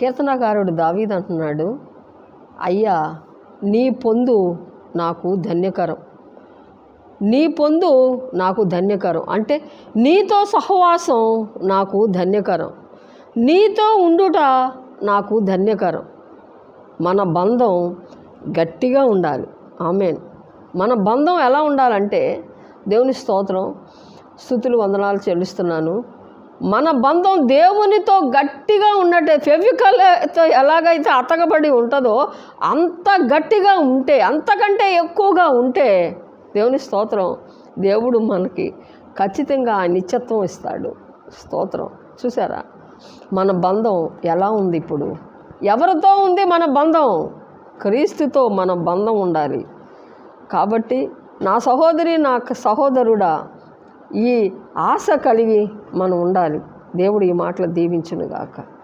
కీర్తనకారుడు దావీద్ అంటున్నాడు అయ్యా నీ పొందు నాకు ధన్యకరం. నీ పొందు నాకు ధన్యకరం. అంటే నీతో సహవాసం నాకు ధన్యకరం. నీతో ఉండుట నాకు ధన్యకరం. మన బంధం గట్టిగా ఉండాలి. ఆమెన్. మన బంధం ఎలా ఉండాలంటే దేవుని స్తోత్రం స్థుతులు వందనాలు చెల్లిస్తున్నాను. మన బంధం దేవునితో గట్టిగా ఉన్నట్టే ఫెవికల్తో ఎలాగైతే అతకబడి ఉంటుందో అంత గట్టిగా ఉంటే అంతకంటే ఎక్కువగా ఉంటే దేవుని స్తోత్రం దేవుడు మనకి ఖచ్చితంగా ఆ నిత్యత్వం ఇస్తాడు. స్తోత్రం. చూసారా? మన బంధం ఎలా ఉంది ఇప్పుడు? ఎవరితో ఉంది మన బంధం? క్రీస్తుతో మన బంధం ఉండాలి. కాబట్టి నా సహోదరి నా సహోదరుడా ఈ ఆశ కలిగి మనం ఉండాలి. దేవుడు ఈ మాటలు దీవించునుగాక.